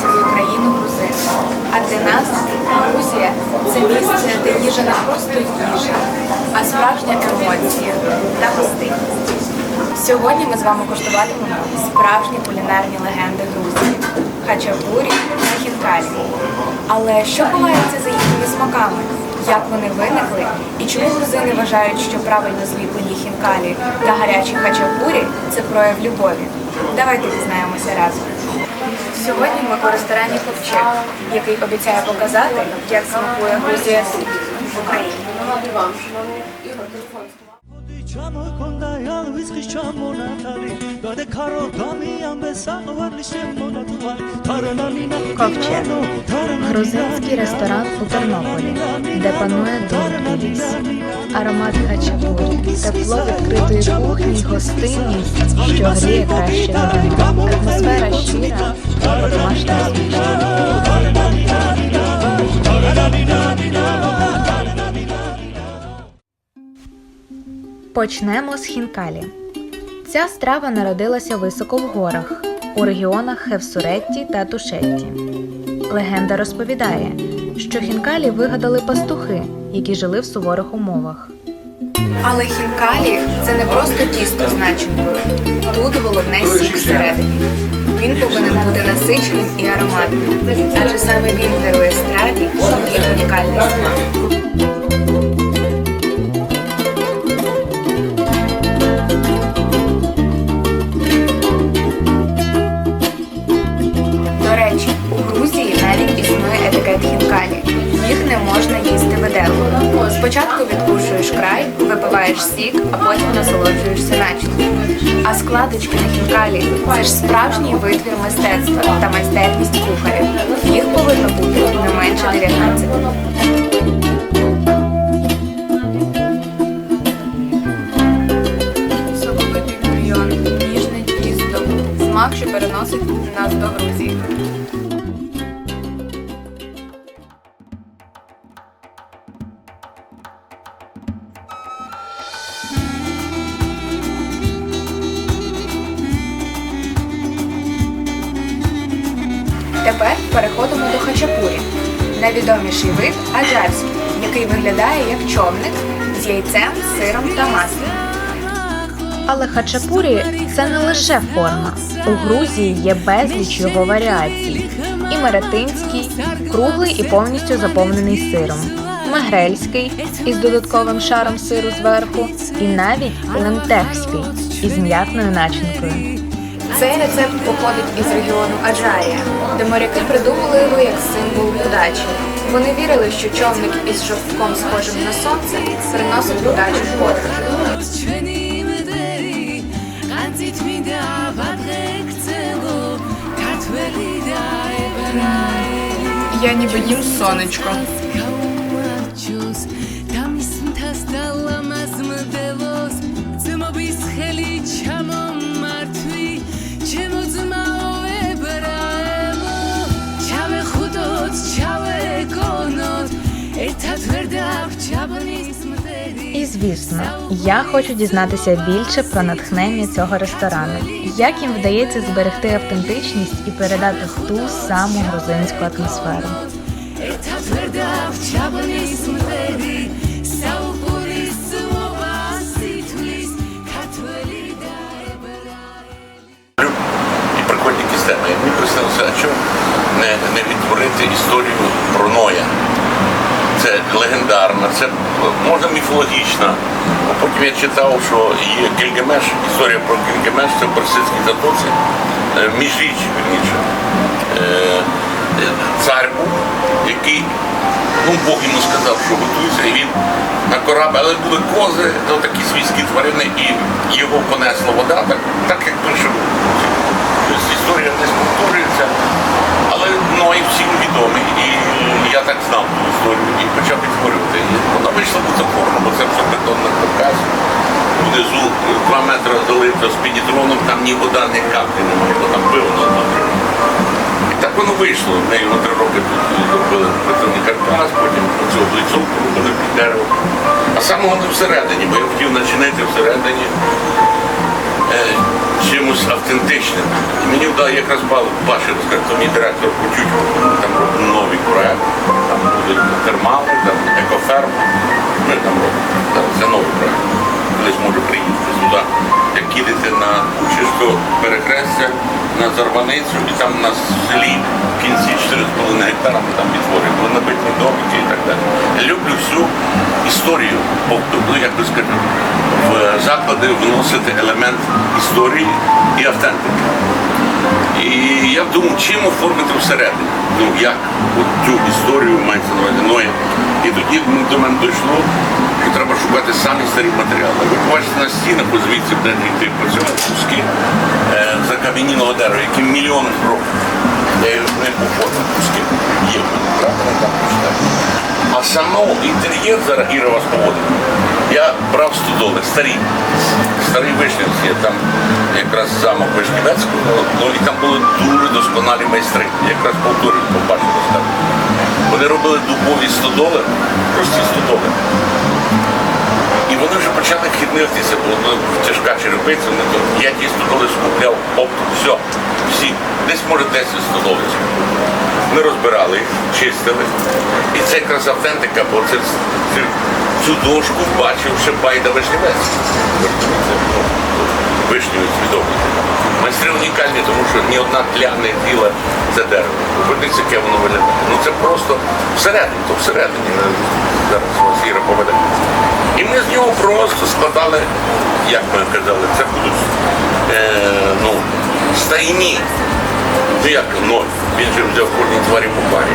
свою країну грузини. А для нас Грузія це місце, де їжа не просто їжа, а справжня емоція та гостинність. Сьогодні ми з вами коштуватимемо справжні кулінарні легенди Грузії хачапурі та хінкалі. Але що ховається за їхніми смаками? Як вони виникли і чому грузини вважають, що правильно зліплені хінкалі та гарячі хачапурі це прояв любові? Давайте дізнаємося разом. Сьогодні ми по ресторані Ковчег, який обіцяє показати, як смакує Грузія тут, в Україні. 건다양 위스키샤 모나타리 ковчег грузинський ресторан у Тернополі, де панує дух ліс, аромат хачапурі, тепло відкритої кухні, й гостинність, що гріє краще. Атмосфера щира, Почнемо з хінкалі. Ця страва народилася високо в горах, у регіонах Хевсуретті та Тушетті. Легенда розповідає, що хінкалі вигадали пастухи, які жили в суворих умовах. Але хінкалі це не просто тісто з начинкою. Тут головне сік всередині. Він повинен бути насиченим і ароматним, адже саме він дарує страві її унікальний смак. До речі, у Грузії навіть існує етикет хінкалі. Їх не можна їсти виделкою. Спочатку відкушуєш край, випиваєш сік, а потім насолоджуєшся. А складочки на хінкалі це ж справжній витвір мистецтва та майстерність кухарів. Їх повинно бути не менше 19. Соковитий бульйон, ніжне тісто, смак, що переносить нас до Грузії. Тепер переходимо до хачапурі. Найвідоміший вид аджарський, який виглядає як човник з яйцем, сиром та маслом. Але хачапурі це не лише форма. У Грузії є безліч його варіацій. І меретинський, круглий і повністю заповнений сиром, мегрельський із додатковим шаром сиру зверху, і навіть лентехський із м'ятною начинкою. Цей рецепт походить із регіону Аджарія, де моряки придумали його як символ удачі. Вони вірили, що човник із шовком, схожим на сонце, приносить удачу в подорож. Я ніби їм сонечко. звісно, я хочу дізнатися більше про натхнення цього ресторану, як їм вдається зберегти автентичність і передати ту саму грузинську атмосферу. І прикольні кістеми. Мені приснилося, а чому не, не відтворити історію про Ноя. Це легендарна, це можна міфологічна. Потім я читав, що є Гільгамеш, історія про Гільгамеш, це в Персидській затоці, е, міжріч, вірніше. Е, е, Цар був, який, ну Бог йому сказав, що готуйся, і він на корабль, але були кози, ну, такі свійські тварини, і його понесла вода, так, так як пише. Тобто історія не повторюється, але Ной всім відомий. І так знав ту історію і почав відтворювати. І Вона вийшла бутафорно, бо це все бетонний каркас. Внизу два метри залито з пінітроном, там ні вода, ні каплі немає, бо там пиво на одну І так воно вийшло. В неї на три роки тут зробили бетонний каркас, потім цю облицовку робили під дерево. А саме головне всередині, бо я хотів начинити всередині. Е, автентичним. І мені вдалося якраз бачив, то мій директор Кучучко, там робить новий проект, там будуть термали, там екоферма. Ми там робимо. Це новий проект. Колись може приїхати сюди, як їдете на Кучишко перехрестя на Зарваницю, і там у нас селі в кінці 4,5 гектара ми там відтворюємо, набитні домики і так далі. Я люблю всю історію, ну, як би скажу, заклади вносити елемент історії і автентики. І я думав, чим оформити всередині. Ну як от цю історію мається на увазі Ноя. І тоді ну, до мене дійшло, що треба шукати самі старі матеріали. Ви побачите на стінах, ось звідси, де йти працювати куски е, закам'янілого дерева, які мільйони років. Я їх не оформив куски. Є не там почитати. А само інтер'єр зараз Іра вас. Я брав стодоли, старі. Старий Вишнівці, там якраз замок Вишнівецького, ну і там були дуже досконалі майстри. Якраз повторюю, побачили так. Вони робили дубові стодоли, прості стодоли. Вони вже почали хіднитися, бо ну, тяжка черепиця, вони то я дійсно колись купляв оптом, все, всі. Десь може 10 столовиць. Ми розбирали чистили. І це якраз автентика, бо це, цю дошку бачив ще Байда Вишнівець. Ви розумієте? Ну, Майстри унікальні, тому що ні одна тля не діла це дерево. Подивіться, яке воно виглядає. Ну це просто всередині, то всередині. Зараз вас Іра поведе. І ми з нього просто складали, як ми казали, це будуть е, ну, стайні. Ну як ноль. Він же взяв кожній тварі по парі.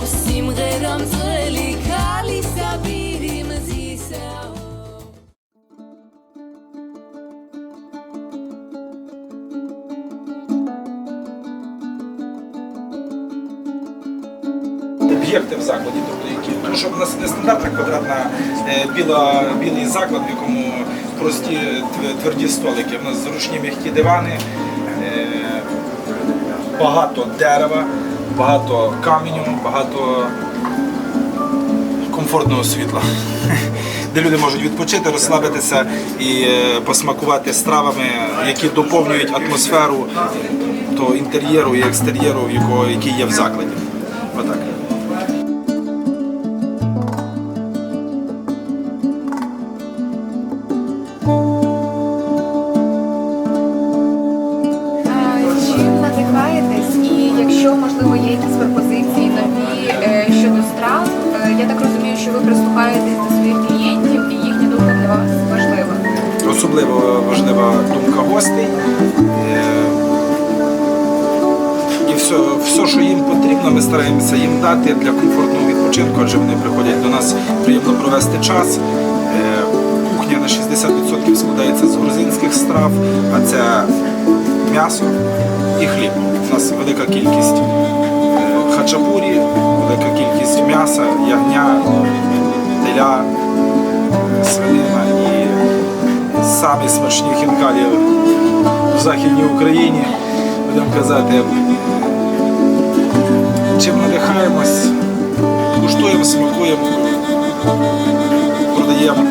Mov simreram toli Kali savirim об'єкти в закладі, тобто які. Тому що в нас не стандартна квадратна е, біла, білий заклад, в якому прості тверді столики. У нас зручні м'які дивани, е, багато дерева, багато каменю, багато комфортного світла. Де люди можуть відпочити, розслабитися і е, посмакувати стравами, які доповнюють атмосферу того інтер'єру і екстер'єру, який є в закладі. Отак. Важлива думка гостей. Е, І все, все, що їм потрібно, ми стараємося їм дати для комфортного відпочинку, адже вони приходять до нас приємно провести час. Е, Кухня на 60% складається з грузинських страв, а це м'ясо і хліб. У нас велика кількість е, хачапурі, велика кількість м'яса, ягня, теля, свинина самі смачні хінкалі в Західній Україні. Будемо казати, чим надихаємось, куштуємо, смакуємо, продаємо.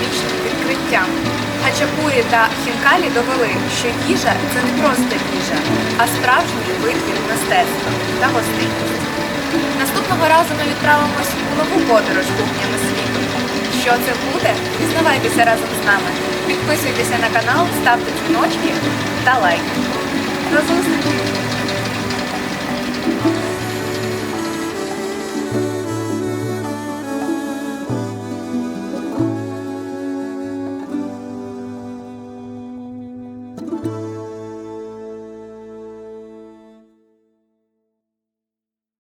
Гастрономічним відкриттям. Хачапурі та хінкалі довели, що їжа це не просто їжа, а справжній витвір мистецтва та гостинність. Наступного разу ми відправимось у нову подорож кухнями світу, що це буде, дізнавайтеся разом з нами. Підписуйтеся на канал, ставте дзвіночки та лайки. До зустрічі!